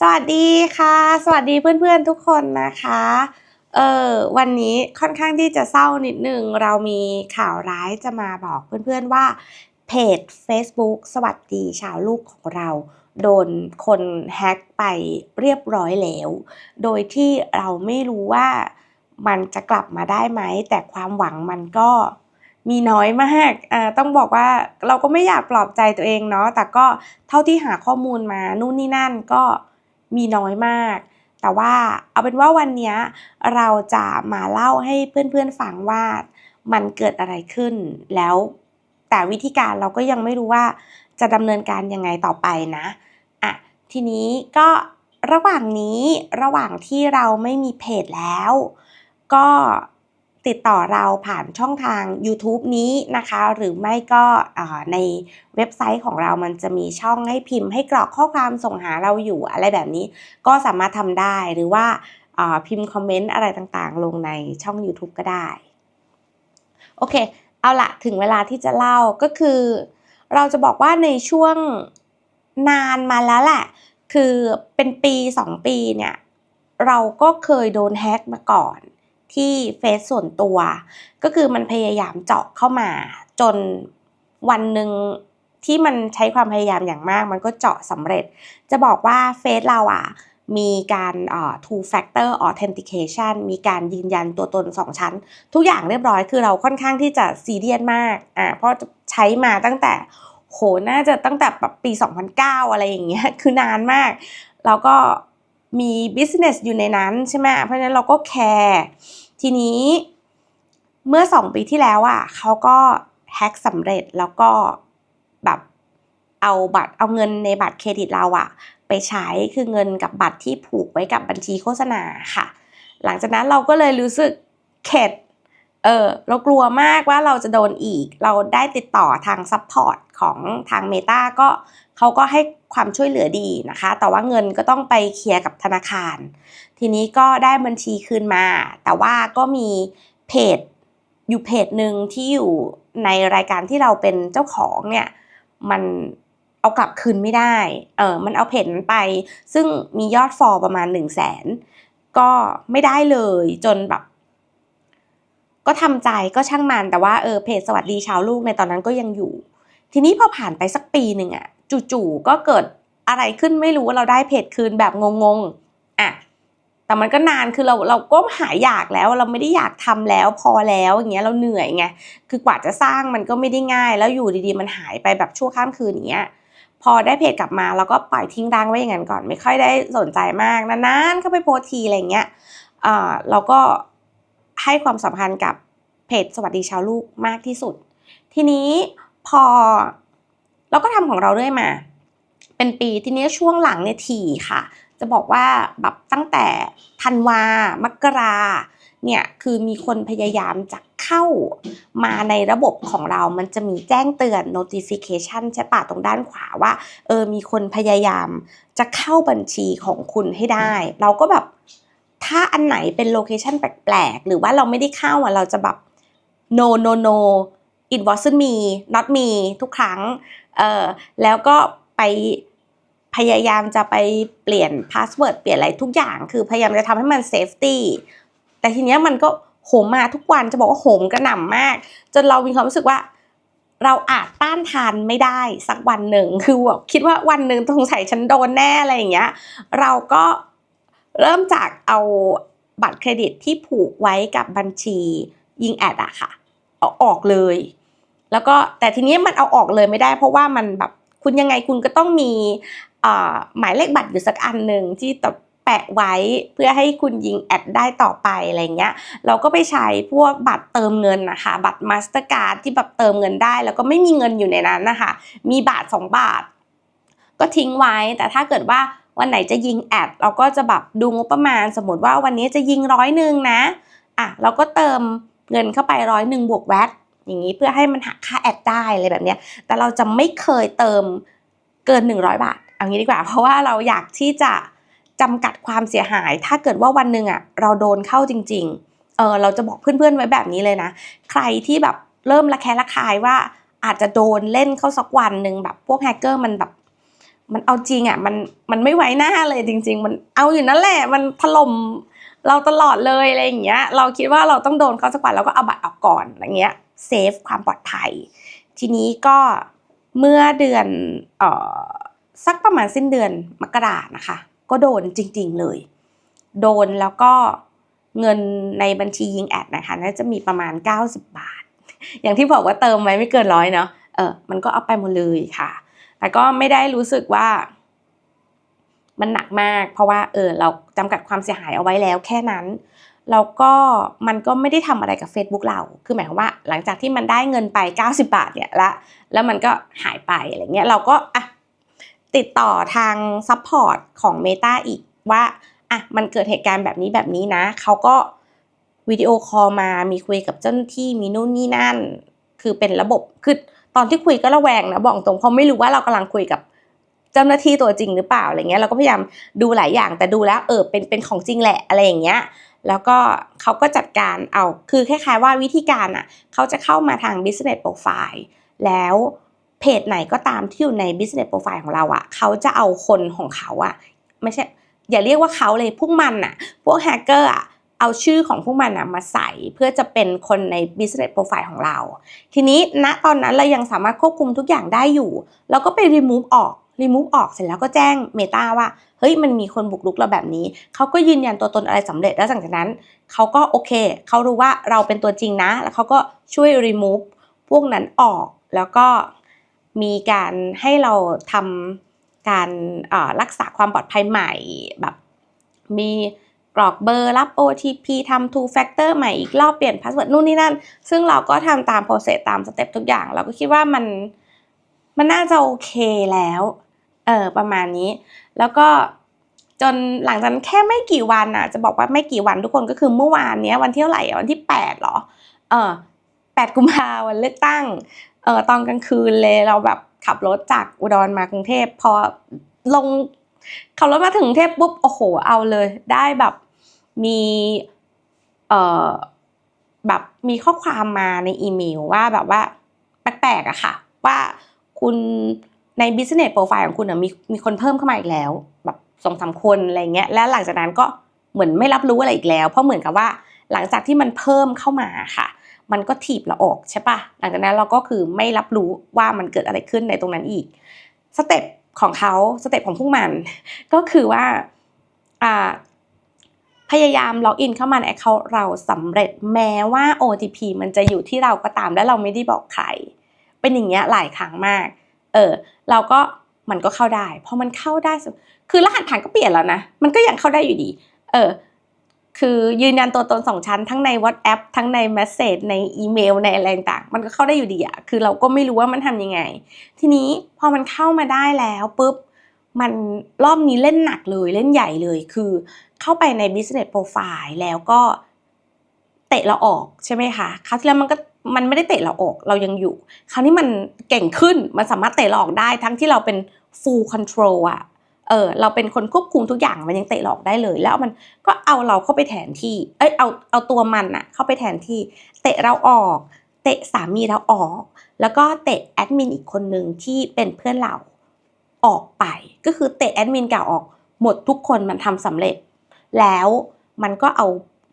สวัสดีค่ะ สวัสดีเพื่อนๆทุกคนนะคะ เออวันนี้ค่อนข้างที่จะเศร้านิดนึง เรามีข่าวร้ายจะมาบอกเพื่อนๆว่าเพจ Facebook สวัสดีชาวลูกของเรา โดนคนแฮ็กไปเรียบร้อยแล้ว โดยที่เราไม่รู้ว่ามันจะกลับมาได้ไหม แต่ความหวังมันก็มีน้อยมากอ่าต้องบอกว่าเราก็ไม่อยากปลอบใจตัวเองเนาะ แต่ก็เท่าที่หาข้อมูลมานู่นนี่นั่นก็ มีน้อยมาก แต่ว่าเอาเป็นว่าวันนี้เราจะมาเล่าให้เพื่อนๆฟังว่ามันเกิดอะไรขึ้นแล้ว แต่วิธีการเราก็ยังไม่รู้ว่าจะดำเนินการยังไงต่อไปนะอะทีนี้ก็ระหว่างนี้ระหว่างที่เราไม่มีเพจแล้ว ก็ ติดต่อเราผ่านช่องทาง YouTube นี้นะคะ หรือไม่ก็ในเว็บไซต์ของเรามันจะมีช่องให้พิมพ์ให้กรอกข้อความส่งหาเราอยู่อะไรแบบนี้ ก็สามารถทำได้หรือว่าพิมพ์คอมเมนต์อะไรต่างๆ ลงในช่อง YouTube ก็ได้ โอเค เอาละถึงเวลาที่จะเล่าก็คือ เราจะบอกว่าในช่วงนานมาแล้วแหละ คือเป็นปี 2 ปีเนี่ย เราก็เคยโดนแฮ็กมาก่อน ที่เฟซส่วนตัว ก็คือมันพยายามเจาะเข้ามา จนวันหนึ่งที่มันใช้ความพยายามอย่างมาก มันก็เจาะสำเร็จ จะบอกว่าเฟซเราอะมีการอ่ two factor authentication มีการยืนยันตัวตน 2 ชั้น ทุกอย่างเรียบร้อยคือเราค่อนข้างที่จะซีเรียสมากอ่าเพราะใช้มาตั้งแต่โหน่าจะตั้งแต่ปี 2009 อะไรอย่างเงี้ยคือนานมาก แล้วก็มี business อยู่ในนั้นใช่ไหมเพราะฉะนั้นเราก็แคร์ ทีนี้เมื่อสองปีที่แล้วอะเขาก็แฮ็กสำเร็จแล้วก็แบบเอาบัตรเอาเงินในบัตรเครดิตเราอะ ไปใช้คือเงินกับบัตรที่ผูกไว้กับบัญชีโฆษณาค่ะ หลังจากนั้นเราก็เลยรู้สึกเข็ด เออเรากลัวมากว่าเราจะโดนอีก เราได้ติดต่อทางซัพพอร์ตของทางเมตาก็เขาก็ให้ความช่วยเหลือดีนะคะ แต่ว่าเงินก็ต้องไปเคลียร์กับธนาคาร ทีนี้ก็ได้บัญชีคืนมา แต่ว่าก็มีเพจอยู่เพจหนึ่งที่อยู่ในรายการที่เราเป็นเจ้าของเนี่ย มันเอากลับคืนไม่ได้ เออ มันเอาเพจนั้นไป ซึ่งมียอดฟอลประมาณหนึ่งแสนก็ไม่ได้เลยจนแบบ ก็ทำใจก็ช่างมันแต่ว่าเออเพจสวัสดีชาวลูกในตอนนั้นก็ยังอยู่ ทีนี้พอผ่านไปสักปีหนึ่งอะจู่ๆก็เกิดอะไรขึ้นไม่รู้ว่าเราได้เพจคืนแบบงงๆอะแต่มันก็นานคือเราเราก็หายอยากแล้วเราไม่ได้อยากทำแล้วพอแล้วอย่างเงี้ยเราเหนื่อยไงคือกว่าจะสร้างมันก็ไม่ได้ง่าย แล้วอยู่ดีๆมันหายไปแบบชั่วข้ามคืนอย่างเงี้ยพอได้เพจกลับมาเราก็ปล่อยทิ้งร้างไว้อย่างนั้นก่อน ไม่ค่อยได้สนใจมากนานๆเข้าไปโพสทีอะไรเงี้ยอ่าเราก็ ให้ความสำคัญกับเพจสวัสดีชาวลูกมากที่สุด ทีนี้พอเราก็ทำของเราเรื่อยมา เป็นปีทีนี้ช่วงหลังเนี่ยถี่ค่ะ จะบอกว่าแบบตั้งแต่ธันวามกราเนี่ยคือมีคนพยายามจะเข้ามาในระบบของเรา มันจะมีแจ้งเตือน notification ใช่ปะตรงด้านขวาว่า เออ มีคนพยายามจะเข้าบัญชีของคุณให้ได้ เราก็แบบ ถ้าอันไหนเป็นโลเคชันแปลกๆ หรือว่าเราไม่ได้เข้าอะเราจะแบบ no no no it wasn't me not me ทุกครั้ง เออแล้วก็ไปพยายามจะไปเปลี่ยนพาสเวิร์ดเปลี่ยนอะไรทุกอย่าง คือพยายามจะทำให้มันเซฟตี้แต่ทีเนี้ยมันก็โหมมาทุกวันจะบอกว่าโหมกระหน่ำมาก จนเรามีความรู้สึกว่า เราอาจต้านทานไม่ได้สักวันหนึ่งคือแบบคิดว่าวันหนึ่งต้องใส่ฉันโดนแน่อะไรอย่างเงี้ย เราก็ เริ่มจากเอาบัตรเครดิตที่ผูกไว้กับบัญชียิงแอดอะค่ะ เอาออกเลย แล้วก็แต่ทีนี้มันเอาออกเลยไม่ได้ เพราะว่ามันแบบคุณยังไงคุณก็ต้องมีหมายเลขบัตรอยู่สักอันหนึ่งที่ตแปะไว้เพื่อให้คุณยิงแอดได้ต่อไปอะไรเงี้ย เราก็ไปใช้พวกบัตรเติมเงินนะคะบัตรมาสเตอร์การ์ดที่แบบเติมเงินได้ แล้วก็ไม่มีเงินอยู่ในนั้นนะคะ มีบาท 2 บาท ก็ทิ้งไว้แต่ถ้าเกิดว่า วันไหนจะยิงแอดเราก็จะแบบดูงบประมาณ สมมติว่าวันนี้จะยิงร้อยหนึ่งนะอะเราก็เติมเงินเข้าไปร้อยหนึ่งบวกแวตอย่างนี้เพื่อให้มันหักค่าแอดได้อะไรแบบเนี้ยแต่เราจะไม่เคยเติมเกิน 100 บาทเอางี้ดีกว่า เพราะว่าเราอยากที่จะจำกัดความเสียหาย ถ้าเกิดว่าวันหนึ่งอะเราโดนเข้าจริง ๆ เออเราจะบอกเพื่อนๆไว้แบบนี้เลยนะ ใครที่แบบเริ่มระแคะระคายว่าอาจจะโดนเล่นเข้าสักวันหนึ่งแบบพวกแฮกเกอร์มันแบบ มันเอาจริงอะมันมันไม่ไว้หน้าเลยจริง ๆ มันเอาอยู่นั่นแหละมันถล่มเราตลอดเลยอะไรอย่างเงี้ย เราคิดว่าเราต้องโดนเขาสักวันเราก็เอาบัตรออกก่อนอะไรเงี้ยเซฟความปลอดภัย ทีนี้ก็เมื่อเดือนเอ่อสักประมาณสิ้นเดือนมกรานะคะ ก็โดนจริง ๆเลย โดนแล้วก็เงินในบัญชียิงแอดนะคะน่าจะมีประมาณ 90 บาท อย่างที่บอกว่าเติมไว้ไม่เกินร้อยเนาะเออมันก็เอาไปหมดเลยค่ะ แต่ก็ไม่ได้รู้สึกว่า มันหนักมาก เพราะว่าเออเราจำกัดความเสียหายเอาไว้แล้วแค่นั้นแล้วก็มันก็ไม่ได้ทำอะไรกับ Facebook เรา คือหมายความว่า หลังจากที่มันได้เงินไป 90 บาทเนี่ยละ แล้วมันก็หายไปอะไรเงี้ย เราก็อะติดต่อทางซัพพอร์ตของ Meta อีกว่าอะมันเกิดเหตุการณ์แบบนี้แบบนี้นะ เขาก็วิดีโอคอลมา มีคุยกับเจ้าหน้าที่ มีนู่นนี่นั่น คือเป็นระบบ คือ ตอนที่คุยก็ระแวงนะบอกตรงเพราะไม่รู้ว่าเรากำลังคุยกับเจ้าหน้าที่ตัวจริงหรือเปล่าอะไรเงี้ยเราก็พยายามดูหลายอย่างแต่ดูแล้วเออเป็นเป็นของจริงแหละอะไรอย่างเงี้ยแล้วก็เขาก็จัดการเอาคือคล้ายๆว่าวิธีการอะเขาจะเข้ามาทาง business profile แล้วเพจไหนก็ตามที่อยู่ใน business profile ของเราอะเขาจะเอาคนของเขาอะไม่ใช่อย่าเรียกว่าเขาเลยพวกมันอะ พวกแฮกเกอร์อะ เอาชื่อของพวกมันอะมาใส่เพื่อจะเป็นคนใน business profile ของเรา ทีนี้ณตอนนั้นเรายังสามารถควบคุมทุกอย่างได้อยู่ เราก็ไป remove ออก remove ออกเสร็จแล้วก็แจ้ง Meta ว่า เฮ้ยมันมีคนบุกรุกเราแบบนี้ เขาก็ยืนยันตัวตนอะไรสำเร็จแล้วหลังจากนั้น เขาก็โอเค เขารู้ว่าเราเป็นตัวจริงนะ แล้วเขาก็ช่วย remove พวกนั้นออก แล้วก็มีการให้เราทำการรักษาความปลอดภัยใหม่แบบ มี กรอกเบอร์รับ OTP ทำ two factor ใหม่อีกรอบเปลี่ยนพาสเวิร์ดนู่นนี่นั่น ซึ่งเราก็ทำตาม process ตามสเต็ปทุกอย่าง เราก็คิดว่ามันมันน่าจะโอเคแล้วเออประมาณนี้ แล้วก็จนหลังจากนั้นแค่ไม่กี่วันอะ จะบอกว่าไม่กี่วันทุกคนก็คือเมื่อวานเนี้ยวันที่เท่าไหร่วันที่แปดหรอเออแปดกุมภาวันเลือกตั้งเออตอนกลางคืนเลยเราแบบขับรถจากอุดรมากรุงเทพพอลงขับรถมาถึงกรุงเทพปุ๊บโอ้โหเอาเลย ได้แบบ มีเอ่อแบบมีข้อความมาในอีเมลว่าแบบว่าแปลกๆอะค่ะ ว่าคุณใน business profile ของคุณมีมีคนเพิ่มเข้ามาอีกแล้ว แบบสองสามคนอะไรเงี้ยแล้วหลังจากนั้นก็เหมือนไม่รับรู้อะไรอีกแล้ว เพราะเหมือนกับว่าหลังจากที่มันเพิ่มเข้ามาค่ะ มันก็ถีบเราออกใช่ปะหลังจากนั้นเราก็คือไม่รับรู้ว่ามันเกิดอะไรขึ้นในตรงนั้นอีกสเต็ปของเขาสเต็ปของพวกมัน ก็คือว่าอ่า พยายามล็อกอินเข้ามาในแอคเคาท์เราสำเร็จแม้ว่า OTP มันจะอยู่ที่เราก็ตามและเราไม่ได้บอกใคร เป็นอย่างเงี้ยหลายครั้งมาก เออเราก็มันก็เข้าได้พอมันเข้าได้ คือรหัสผ่านก็เปลี่ยนแล้วนะ มันก็ยังเข้าได้อยู่ดี เออคือยืนยันตัวตนสองชั้นทั้งใน WhatsApp ทั้งใน Message ในอีเมลในอะไรต่างมันก็เข้าได้อยู่ดีอะคือเราก็ไม่รู้ว่ามันทำยังไง ทีนี้พอมันเข้ามาได้แล้วปุ๊บมันรอบนี้เล่นหนักเลยเล่นใหญ่เลย คือ เข้าไปใน business profile แล้วก็เตะเราออกใช่ไหมคะคราวที่แล้วมันก็มันไม่ได้เตะเราออกเรายังอยู่ คราวนี้มันเก่งขึ้นมันสามารถเตะเราออกได้ทั้งที่เราเป็น full control อะเออเราเป็นคนควบคุมทุกอย่างมันยังเตะหลอกได้เลย แล้วมันก็เอาเราเข้าไปแทนที่ เอ้ยเอาเอาตัวมันอะเข้าไปแทนที่ เตะเราออก เตะสามีเราออก แล้วก็เตะแอดมินอีกคนหนึ่งที่เป็นเพื่อนเราออกไป ก็คือเตะแอดมินเก่าออกหมดทุกคนมันทำสำเร็จ แล้วมันก็เอา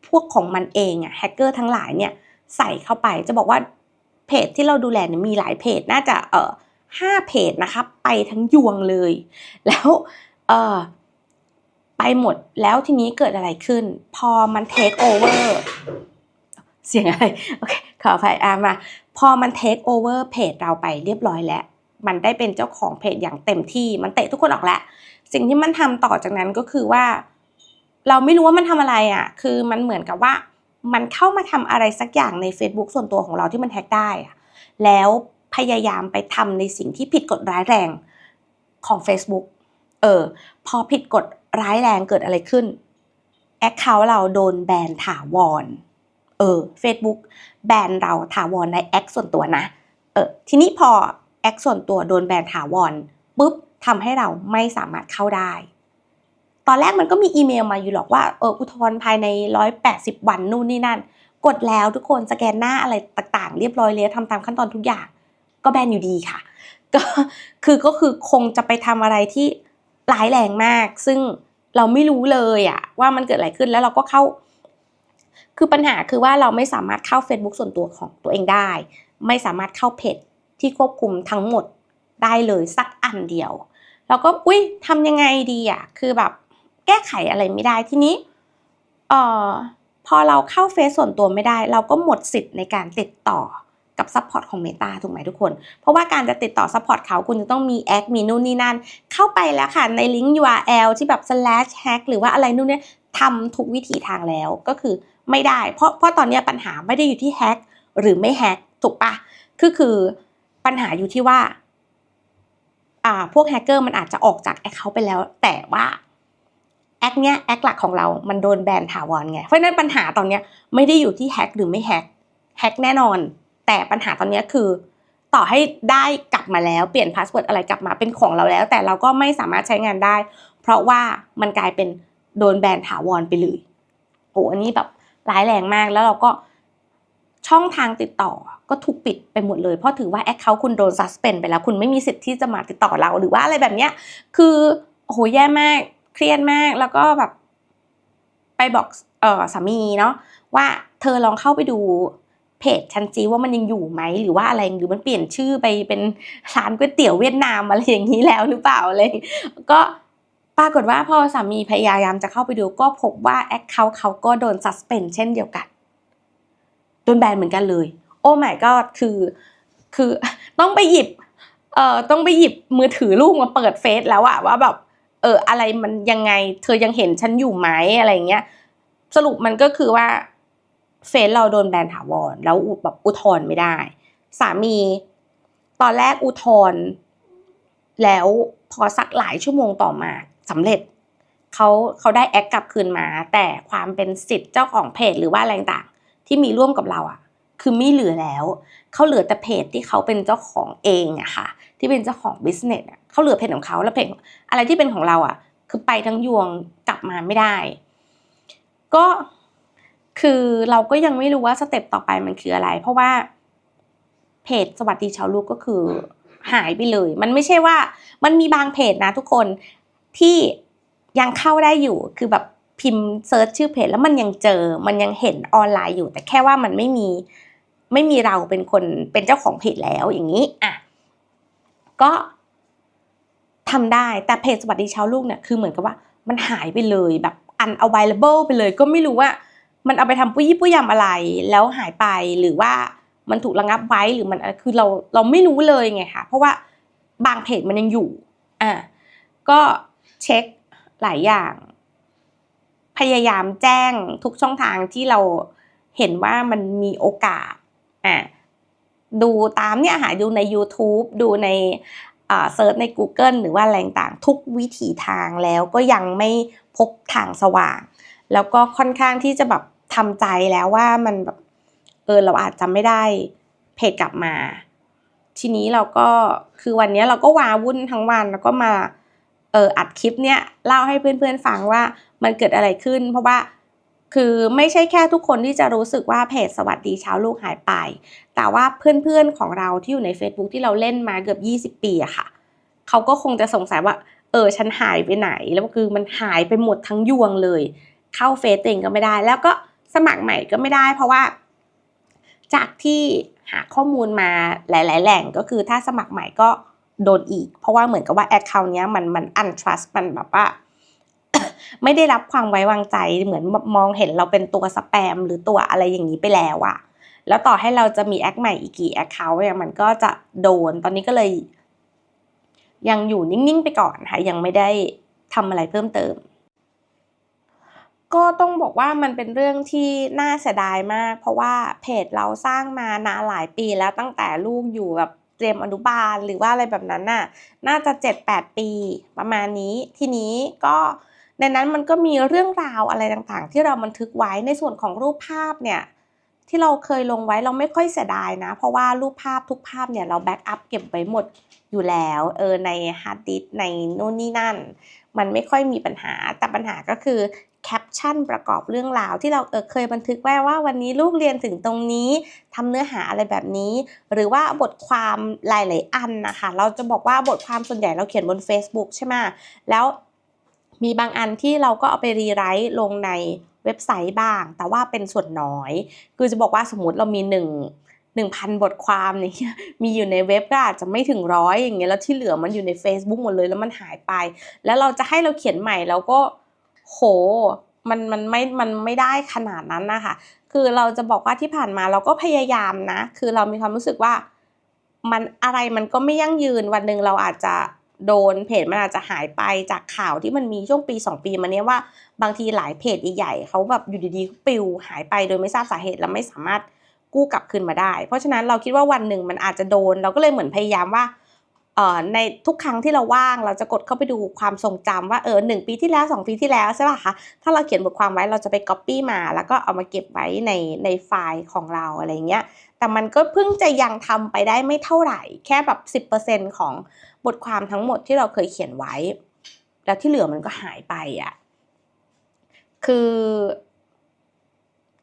พวกของมันเองอะแฮกเกอร์ทั้งหลายเนี่ยใส่เข้าไปจะบอกว่าเพจที่เราดูแลเนี่ยมีหลายเพจน่าจะเออห้าเพจนะคะไปทั้งยวงเลย แล้วเออไปหมดแล้วทีนี้เกิดอะไรขึ้น พอมันเทคโอเวอร์เสียงอะไรโอเคขออภัยอามาพอมันเทคโอเวอร์เพจเราไปเรียบร้อยแล้ว มันได้เป็นเจ้าของเพจอย่างเต็มที่มันเตะทุกคนออกแล้ว สิ่งที่มันทำต่อจากนั้นก็คือว่า เราไม่รู้ว่ามันทำอะไรอะ คือมันเหมือนกับว่า มันเข้ามาทำอะไรสักอย่างใน Facebook ส่วนตัวของเราที่มันแฮกได้อะแล้วพยายามไปทำในสิ่งที่ผิดกฎร้ายแรงของ Facebook เออ พอผิดกฎร้ายแรงเกิดอะไรขึ้นแอคเคาท์เราโดนแบนถาวร เออ Facebook แบนเราถาวรในแอคส่วนตัวนะ เออ ทีนี้พอแอคส่วนตัวโดนแบนถาวรปุ๊บทำให้เราไม่สามารถเข้าได้ ตอนแรกมันก็มีอีเมลมาอยู่หรอกว่าเอออุทธรณ์ภายใน 180 วันนู่นนี่นั่น กดแล้วทุกคนสแกนหน้าอะไรต่างๆ เรียบร้อยเลยทำตามขั้นตอนทุกอย่าง ก็แบนอยู่ดีค่ะ ก็คือก็คือคงจะไปทำอะไรที่ร้ายแรงมาก ซึ่งเราไม่รู้เลยอะว่ามันเกิดอะไรขึ้นแล้วเราก็เข้า คือปัญหาคือว่าเราไม่สามารถเข้า Facebook ส่วนตัวของตัวเองได้ ไม่สามารถเข้าเพจที่ควบคุมทั้งหมดได้เลยสักอันเดียว แล้วก็อุ้ยทำยังไงดีอะคือแบบ แก้ไขอะไรไม่ได้ทีนี้เอ่อพอเราเข้าเฟซส่วนตัวไม่ได้ เราก็หมดสิทธิ์ในการติดต่อกับซัพพอร์ตของ Meta ถูกไหมทุกคน เพราะว่าการจะติดต่อซัพพอร์ตเขาคุณจะต้องมีแอค มีนู่นนี่นั่น เข้าไปแล้วค่ะ ในลิงก์ URL ที่แบบ slash hack หรือว่าอะไรนู่นเนี่ยทำทุกวิธีทางแล้วก็คือไม่ได้ เพราะเพราะตอนนี้ปัญหาไม่ได้อยู่ที่แฮกหรือไม่แฮกถูกปะคือคือปัญหาอยู่ที่ว่า อ่า พวกแฮกเกอร์มันอาจจะออกจากแอคเคาท์ไปแล้ว แต่ว่า แอคเนี้ยแอคหลักของเรา มันโดนแบนถาวรไง เพราะฉะนั้นปัญหาตอนเนี้ยไม่ได้อยู่ที่แฮกหรือไม่แฮกแฮกแน่นอน แต่ปัญหาตอนเนี้ยคือ ต่อให้ได้กลับมาแล้วเปลี่ยนพาสเวิร์ดอะไรกลับมาเป็นของเราแล้ว แต่เราก็ไม่สามารถใช้งานได้ เพราะว่ามันกลายเป็นโดนแบนถาวรไปเลยโอ้อันนี้แบบร้ายแรงมากแล้วเราก็ช่องทางติดต่อก็ถูกปิดไปหมดเลย เพราะถือว่าแอคเคาท์คุณโดนซัสเพนไปแล้ว คุณไม่มีสิทธิ์ที่จะมาติดต่อเราหรือว่าอะไรแบบเนี้ยคือโอ้โหแย่มาก เครียดมากแล้วก็แบบไปบอกเออสามีเนาะว่าเธอลองเข้าไปดูเพจชันจีว่ามันยังอยู่ไหมหรือว่าอะไรหรือมันเปลี่ยนชื่อไปเป็นร้านก๋วยเตี๋ยวเวียดนามอะไรอย่างนี้แล้วหรือเปล่าอะไรก็ปรากฏว่าพอสามีพยายามจะเข้าไปดูก็พบว่าแอคเคาท์เขาก็โดนซัสเพนเช่นเดียวกันโดนแบนเหมือนกันเลย โอ้ my god คือคือต้องไปหยิบเอ่อต้องไปหยิบมือถือลูกมาเปิดเฟซแล้วอะว่าแบบ เอออะไรมันยังไง เธอยังเห็นฉันอยู่ไหมอะไรเงี้ย สรุปมันก็คือว่าเฟซเราโดนแบนถาวรแล้วแบบอุทธรณ์ไม่ได้ สามี ตอนแรกอุทธรณ์แล้วพอสักหลายชั่วโมงต่อมาสำเร็จเขาเขาได้แอคกลับคืนมา แต่ความเป็นสิทธิ์เจ้าของเพจหรือว่าอะไรต่างที่มีร่วมกับเราอะ คือไม่เหลือแล้วเขาเหลือแต่เพจที่เขาเป็นเจ้าของเองอะค่ะ ที่เป็นเจ้าของบิสเนสอะเขาเหลือเพจของเขาแล้วเพจอะไรที่เป็นของเราอะคือไปทั้งยวงกลับมาไม่ได้ ก็คือเราก็ยังไม่รู้ว่าสเต็ปต่อไปมันคืออะไร เพราะว่าเพจสวัสดีชาวลูกก็คือหายไปเลย มันไม่ใช่ว่ามันมีบางเพจนะทุกคนที่ยังเข้าได้อยู่คือแบบพิมพ์เซิร์ชชื่อเพจแล้วมันยังเจอ มันยังเห็นออนไลน์อยู่ แต่แค่ว่ามันไม่มี ไม่มีเราเป็นคนเป็นเจ้าของเพจแล้วอย่างนี้อะก็ทำได้แต่เพจสวัสดีชาวลูกเนี่ยคือเหมือนกับว่ามันหายไปเลยแบบ unavailable ไปเลย ก็ไม่รู้ว่ามันเอาไปทำปุ้ยปุ้ยยำอะไร แล้วหายไปหรือว่ามันถูกระงับไว้หรือมันคือเราเราไม่รู้เลยไงค่ะเพราะว่าบางเพจมันยังอยู่อะก็เช็คหลายอย่าง พยายามแจ้งทุกช่องทางที่เราเห็นว่ามันมีโอกาส ดูตามเนี่ยหาดูใน YouTube ดูในเซิร์ชใน Google หรือว่าอะไรต่างทุกวิถีทางแล้วก็ยังไม่พบทางสว่าง แล้วก็ค่อนข้างที่จะแบบทำใจแล้วว่ามันแบบเออเราอาจจะไม่ได้เพจกลับมา ทีนี้เราก็คือวันนี้เราก็วาวุ่นทั้งวันแล้วก็มาเอออัดคลิปเนี้ยเล่าให้เพื่อนๆฟังว่ามันเกิดอะไรขึ้น เพราะว่า คือไม่ใช่แค่ทุกคนที่จะรู้สึกว่าเพจสวัสดีเช้าลูกหายไป แต่ว่าเพื่อนๆของเราที่อยู่ใน Facebook ที่เราเล่นมาเกือบ 20 ปีอะค่ะ เขาก็คงจะสงสัยว่า เออ ฉันหายไปไหน แล้วคือมันหายไปหมดทั้งยวงเลย เข้าเฟซเองก็ไม่ได้ แล้วก็สมัครใหม่ก็ไม่ได้ เพราะว่า จากที่หาข้อมูลมาหลาย ๆ แหล่งก็คือถ้าสมัครใหม่ก็โดนอีก เพราะว่าเหมือนกับว่าแอคเคาท์เนี้ยมันมันอันทรัสมันแบบว่า ไม่ได้รับความไว้วางใจเหมือนมองเห็นเราเป็นตัวสแปมหรือตัวอะไรอย่างนี้ไปแล้วอะแล้วต่อให้เราจะมีแอคใหม่อีกกี่แอคเคาท์เนี่ยมันก็จะโดนตอนนี้ก็เลย ยังอยู่นิ่งๆไปก่อนค่ะยังไม่ได้ทำอะไรเพิ่มเติม ก็ต้องบอกว่ามันเป็นเรื่องที่น่าเสียดายมาก เพราะว่าเพจเราสร้างมานานหลายปีแล้วตั้งแต่ลูกอยู่แบบเตรียมอนุบาลหรือว่าอะไรแบบนั้นน่ะ น่าจะ 7-8 ปีประมาณนี้ ทีนี้ก็ ในนั้นมันก็มีเรื่องราวอะไรต่างๆ ที่เราบันทึกไว้ในส่วนของรูปภาพเนี่ยที่เราเคยลงไว้เราไม่ค่อยเสียดายนะ เพราะว่ารูปภาพทุกภาพเนี่ยเราแบ็กอัพเก็บไว้หมดอยู่แล้วเออในฮาร์ดดิสในนู่นนี่นั่น มันไม่ค่อยมีปัญหาแต่ปัญหาก็คือแคปชั่นประกอบเรื่องราวที่เราเออเคยบันทึกไว้ว่าวันนี้ลูกเรียนถึงตรงนี้ทำเนื้อหาอะไรแบบนี้ หรือว่าบทความหลาย ๆ อันนะคะ เราจะบอกว่าบทความส่วนใหญ่เราเขียนบน Facebook ใช่ไหมแล้ว มีบางอันที่เราก็เอาไปรีไรต์ลงในเว็บไซต์บ้าง แต่ว่าเป็นส่วนน้อย คือจะบอกว่าสมมติเรามีหนึ่งหนึ่งพันบทความเนี่ยมีอยู่ในเว็บก็อาจจะไม่ถึงร้อยอย่างเงี้ยแล้วที่เหลือมันอยู่ใน Facebook หมดเลยแล้วมันหายไป แล้วเราจะให้เราเขียนใหม่เราก็โหมันมันไม่ มันไม่ได้ขนาดนั้นนะคะ คือเราจะบอกว่าที่ผ่านมาเราก็พยายามนะ คือเรามีความรู้สึกว่า มันอะไรมันก็ไม่ยั่งยืนวันหนึ่งเราอาจจะ โดนเพจมันอาจจะหายไปจากข่าวที่มันมีช่วงปี 2 ปีมาเนี้ยว่า บางทีหลายเพจใหญ่ๆเขาแบบอยู่ดีๆปิวหายไปโดยไม่ทราบสาเหตุและไม่สามารถกู้กลับคืนมาได้ เพราะฉะนั้นเราคิดว่าวันหนึ่งมันอาจจะโดน เราก็เลยเหมือนพยายามว่าในทุกครั้งที่เราว่างเราจะกดเข้าไปดูความทรงจำว่าเออหนึ่งปีที่แล้ว 2 ปีที่แล้วใช่ป่ะคะถ้าเราเขียนบทความไว้เราจะไปก๊อปปี้มา แล้วก็เอามาเก็บไว้ในในไฟล์ของเราอะไรเงี้ยแต่มันก็เพิ่งจะยังทำไปได้ไม่เท่าไหร่ แค่แบบ 10%ของ บทความทั้งหมดที่เราเคยเขียนไว้ แล้วที่เหลือมันก็หายไปอะคือ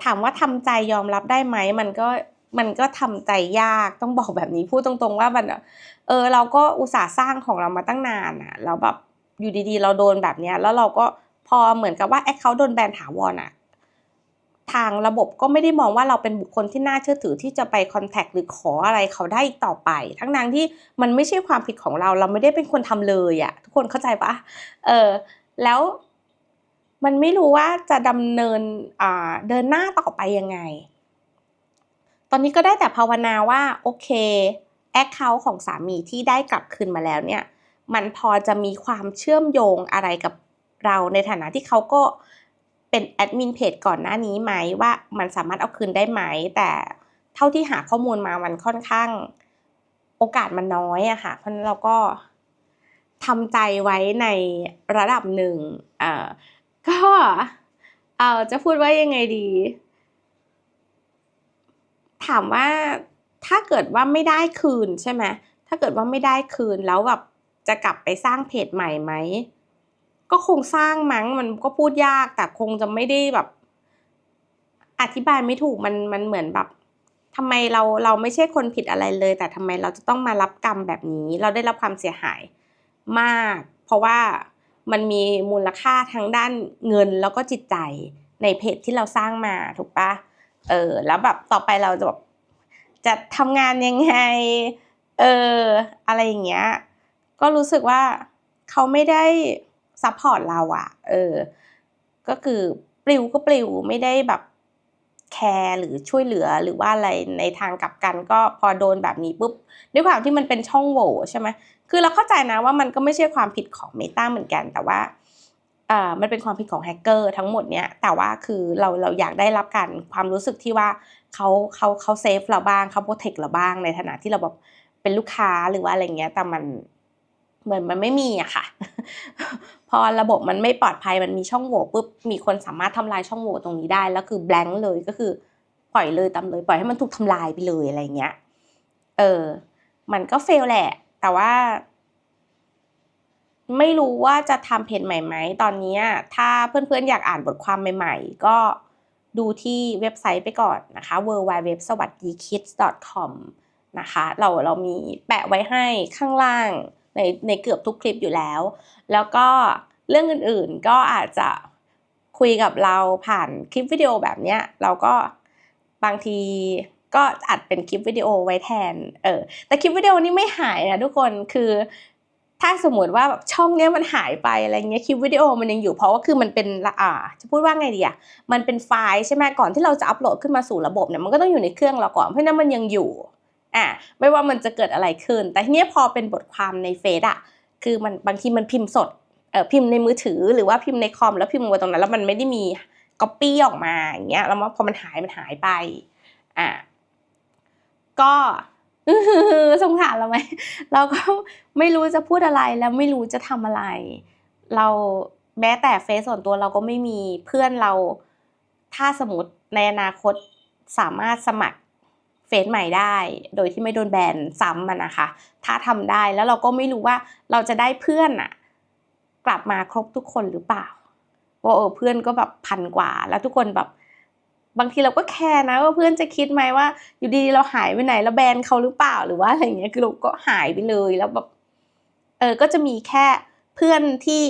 ถามว่าทำใจยอมรับได้ไหมมันก็มันก็ทำใจยากต้องบอกแบบนี้พูดตรงๆว่ามันเออเราก็อุตส่าห์สร้างของเรามาตั้งนานอะแล้วแบบอยู่ดีๆ เราโดนแบบเนี้ยแล้วเราก็พอเหมือนกับว่าแอคเคาท์โดนแบนถาวรอะ ทางระบบก็ไม่ได้มองว่าเราเป็นบุคคลที่น่าเชื่อถือที่จะไปคอนแทคหรือขออะไรเขาได้อีกต่อไป ทั้งนั้นที่มันไม่ใช่ความผิดของเรา เราไม่ได้เป็นคนทำเลยอะทุกคนเข้าใจปะเออแล้วมันไม่รู้ว่าจะดำเนินอ่าเดินหน้าต่อไปยังไง ตอนนี้ก็ได้แต่ภาวนาว่าโอเคแอคเคาท์ของสามีที่ได้กลับคืนมาแล้วเนี่ย มันพอจะมีความเชื่อมโยงอะไรกับเราในฐานะที่เขาก็ เป็นแอดมินเพจก่อนหน้านี้ไหมว่ามันสามารถเอาคืนได้ไหม แต่เท่าที่หาข้อมูลมามันค่อนข้างโอกาสมันน้อยอะค่ะ เพราะนั้นเราก็ทำใจไว้ในระดับหนึ่งอ่าก็เออจะพูดว่ายังไงดี ถามว่าถ้าเกิดว่าไม่ได้คืนใช่ไหมถ้าเกิดว่าไม่ได้คืนแล้วแบบจะกลับไปสร้างเพจใหม่ไหม ก็คงสร้างมั้งมันก็พูดยากแต่คงจะไม่ได้แบบ อธิบายไม่ถูกมันมันเหมือนแบบทำไมเราเราไม่ใช่คนผิดอะไรเลย แต่ทำไมเราจะต้องมารับกรรมแบบนี้ เราได้รับความเสียหายมาก เพราะว่ามันมีมูลค่าทั้งด้านเงินแล้วก็จิตใจในเพจที่เราสร้างมาถูกปะเออแล้วแบบต่อไปเราจะแบบจะทำงานยังไงเอออะไรอย่างเงี้ยก็รู้สึกว่าเขาไม่ได้ ซัพพอร์ตเราอะเออ ก็คือปลิวก็ปลิวไม่ได้แบบแคร์หรือช่วยเหลือหรือว่าอะไรในทางกลับกันก็พอโดนแบบนี้ปุ๊บด้วยความที่มันเป็นช่องโหว่ใช่ไหมคือเราเข้าใจนะว่ามันก็ไม่ใช่ความผิดของเมตาเหมือนกัน แต่ว่าอ่ามันเป็นความผิดของแฮกเกอร์ทั้งหมดเนี้ยแต่ว่าคือเราเราอยากได้รับการความรู้สึกที่ว่าเขาเขาเขาเซฟเราบ้างเขาโปรเทคเราบ้างในฐานะที่เราแบบเป็นลูกค้าหรือว่าอะไรเงี้ยแต่มัน เหมือนมันไม่มีอะค่ะ พอระบบมันไม่ปลอดภัยมันมีช่องโหว่ปุ๊บมีคนสามารถทำลายช่องโหว่ตรงนี้ได้แล้วคือแบงค์เลยก็คือ ปล่อยเลยตามเลย ปล่อยให้มันถูกทำลายไปเลยอะไรเงี้ย เออ มันก็เฟลแหละ แต่ว่า ไม่รู้ว่าจะทำเพจใหม่ไหมตอนนี้ถ้าเพื่อนๆอยากอ่านบทความใหม่ ๆ ก็ดูที่เว็บไซต์ไปก่อนนะคะ w w w สวัสดี kids com นะคะ เราเรามีแปะไว้ให้ข้างล่าง ในในเกือบทุกคลิปอยู่แล้ว แล้วก็เรื่องอื่นๆก็อาจจะคุยกับเราผ่านคลิปวิดีโอแบบเนี้ยเราก็บางทีก็อัดเป็นคลิปวิดีโอไว้แทน เออ แต่คลิปวิดีโอนี้ไม่หายนะทุกคน คือ ถ้าสมมติว่าแบบช่องเนี้ยมันหายไปอะไรเงี้ยคลิปวิดีโอมันยังอยู่เพราะว่าคือมันเป็นอ่า จะพูดว่าไงดีอะมันเป็นไฟล์ใช่ไหมก่อนที่เราจะอัปโหลดขึ้นมาสู่ระบบเนี่ยมันก็ต้องอยู่ในเครื่องเราก่อนเพราะนั้นมันยังอยู่ อ่าไม่ว่ามันจะเกิดอะไรขึ้น แต่ทีนี้พอเป็นบทความในเฟซอะคือมันบางทีมันพิมพ์สดเออพิมพ์ในมือถือหรือว่าพิมพ์ในคอมแล้วพิมพ์ไว้ตรงนั้น แล้วมันไม่ได้มีก๊อปปี้ออกมาอย่างเงี้ยแล้วพอมันหายมันหายไปอ่าก็สงสารเราไหมเราก็ไม่รู้จะพูดอะไรแล้วไม่รู้จะทำอะไร เราแม้แต่เฟซส่วนตัวเราก็ไม่มีเพื่อนเราถ้าสมมติในอนาคตสามารถสมัคร เฟซใหม่ได้ โดยที่ไม่โดนแบนซ้ำมันนะคะ ถ้าทำได้แล้วเราก็ไม่รู้ว่าเราจะได้เพื่อนอะกลับมาครบทุกคนหรือเปล่าว่าเออเพื่อนก็แบบพันกว่า แล้วทุกคนแบบบางทีเราก็แคร์นะว่าเพื่อนจะคิดไหมว่า อยู่ดีๆเราหายไปไหนแล้วแบนเขาหรือเปล่าหรือว่าอะไรเงี้ยคือเราก็หายไปเลยแล้วแบบเออก็จะมีแค่เพื่อนที่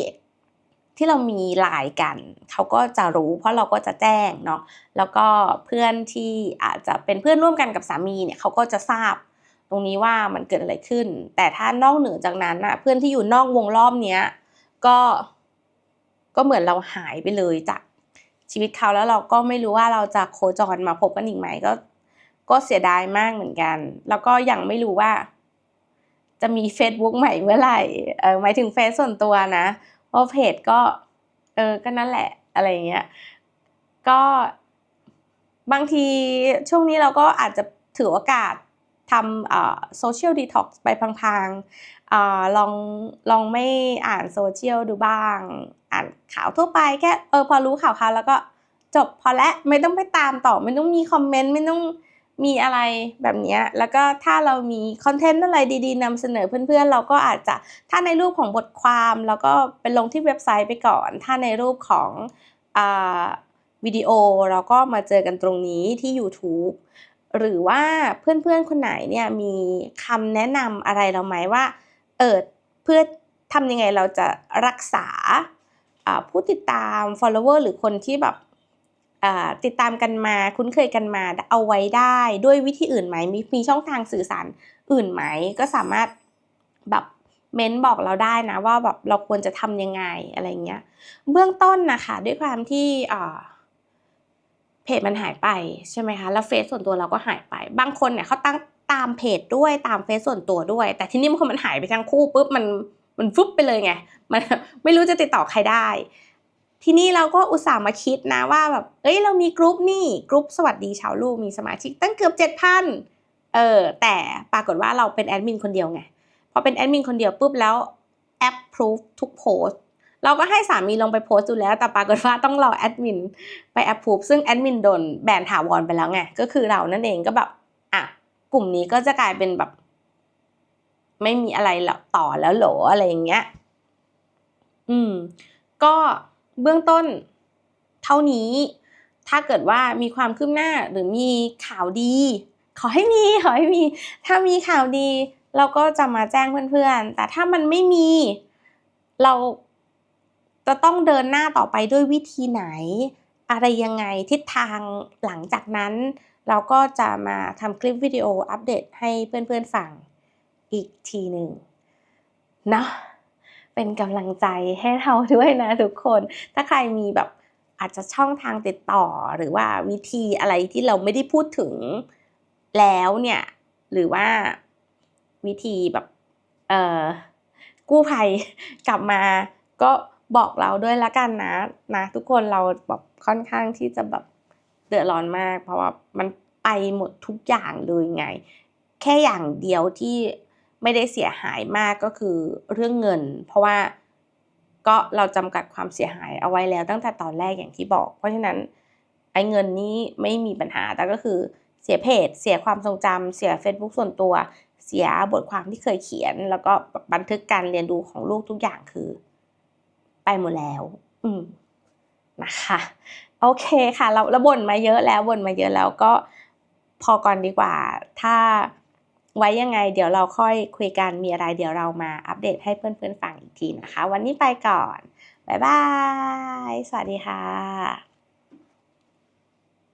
ที่เรามีไลน์กันเขาก็จะรู้ เพราะเราก็จะแจ้งเนาะแล้วก็เพื่อนที่อาจจะเป็นเพื่อนร่วมกันกับสามีเนี่ยเขาก็จะทราบตรงนี้ว่ามันเกิดอะไรขึ้น แต่ถ้านอกเหนือจากนั้นอะเพื่อนที่อยู่นอกวงรอบเนี้ยก็ก็เหมือนเราหายไปเลยจากชีวิตเขาแล้วเราก็ไม่รู้ว่าเราจะโคจรมาพบกันอีกไหมก็ ก็เสียดายมากเหมือนกัน แล้วก็ยังไม่รู้ว่า จะมี Facebook ใหม่เมื่อไหร่เออหมายถึงเฟซส่วนตัวนะ ราะเพจก็ เออก็นั่นแหละอะไรเงี้ยก็บางทีช่วงนี้เราก็อาจจะถือโอกาสทำโซเชียลดีท็อกซ์ไปพังๆลองลองไม่อ่านโซเชียลดูบ้าง อ่านข่าวทั่วไปแค่เออพอรู้ข่าวเขาแล้วก็จบพอแล้วไม่ต้องไปตามต่อไม่ต้องมีคอมเมนต์ไม่ต้อง มีอะไรแบบนี้แล้วก็ถ้าเรามีคอนเทนต์อะไรดีๆนำเสนอเพื่อนๆ เราก็อาจจะถ้าในรูปของบทความแล้วก็เป็นลงที่เว็บไซต์ไปก่อน ถ้าในรูปของวิดีโอเราก็มาเจอกันตรงนี้ที่ YouTube หรือว่าเพื่อนๆ คนไหนเนี่ยมีคำแนะนำอะไรเราไหมว่าเออเพื่อทำยังไงเราจะรักษาผู้ติดตาม follower หรือคนที่แบบ ติดตามกันมาคุ้นเคยกันมาเอาไว้ได้ด้วยวิธีอื่นไหมมีมีช่องทางสื่อสารอื่นไหม ก็สามารถแบบเม้นบอกเราได้นะว่าแบบเราควรจะทำยังไงอะไรเงี้ยเบื้องต้นนะคะด้วยความที่เพจมันหายไปใช่ไหมคะแล้วเฟซส่วนตัวเราก็หายไป บางคนเนี่ยเขาตั้งตามเพจด้วยตามเฟซส่วนตัวด้วย แต่ที่นี่มันมันหายไปทั้งคู่ปุ๊บมันมันฟุบไปเลยไงมันไม่รู้จะติดต่อใครได้ ทีนี้เราก็อุตส่าห์มาคิดนะว่าแบบ เอ้ยเรามีกรุ๊ปนี่กรุ๊ปสวัสดีชาวลูกมีสมาชิกตั้งเกือบเจ็ดพันเออแต่ปรากฏว่าเราเป็นแอดมินคนเดียวไงพอเป็นแอดมินคนเดียวปุ๊บแล้วแอปพรูฟทุกโพสเราก็ให้สามีลงไปโพสต์ดูแล้ว แต่ปรากฏว่าต้องรอแอดมินไปแอปพูฟซึ่งแอดมินโดนแบนถาวรไปแล้วไง ก็คือเรานั่นเองก็แบบ อะ กลุ่มนี้ก็จะกลายเป็นแบบ ไม่มีอะไรต่อแล้วหรออะไรอย่างเงี้ย อืม ก็ เบื้องต้นเท่านี้ ถ้าเกิดว่ามีความคืบหน้าหรือมีข่าวดี ขอให้มีขอให้มี ถ้ามีข่าวดี เราก็จะมาแจ้งเพื่อนๆ แต่ถ้ามันไม่มี เราจะต้องเดินหน้าต่อไปด้วยวิธีไหน อะไรยังไงทิศทางหลังจากนั้น เราก็จะมาทำคลิปวิดีโออัปเดตให้เพื่อนๆฟังอีกทีหนึ่งเนาะ เป็นกำลังใจให้เราด้วยนะทุกคน ถ้าใครมีแบบอาจจะช่องทางติดต่อหรือว่าวิธีอะไรที่เราไม่ได้พูดถึงแล้วเนี่ย หรือว่าวิธีแบบเอ่อกู้ภัยกลับมาก็บอกเราด้วยละกันนะนะ ทุกคนเราแบบค่อนข้างที่จะแบบเดือดร้อนมาก เพราะว่ามันไปหมดทุกอย่างเลยไง แค่อย่างเดียวที่ ไม่ได้เสียหายมากก็คือเรื่องเงิน เพราะว่าก็เราจำกัดความเสียหายเอาไว้แล้วตั้งแต่ตอนแรกอย่างที่บอก เพราะฉะนั้นไอ้เงินนี้ไม่มีปัญหาแต่ก็คือเสียเพจ เสียความทรงจำเสีย Facebook ส่วนตัว เสียบทความที่เคยเขียน แล้วก็บันทึกการเรียนรู้ของลูกทุกอย่างคือ ไปหมดแล้ว อืมนะคะโอเคค่ะ เราเราบ่นมาเยอะแล้วบ่นมาเยอะแล้วก็พอก่อนดีกว่า ถ้า ไว้ยังไงเดี๋ยวเราค่อยคุยกันมีอะไรเดี๋ยวเรามาอัปเดตให้เพื่อนๆฟังอีกทีนะคะ วันนี้ไปก่อน บ๊ายบาย สวัสดีค่ะ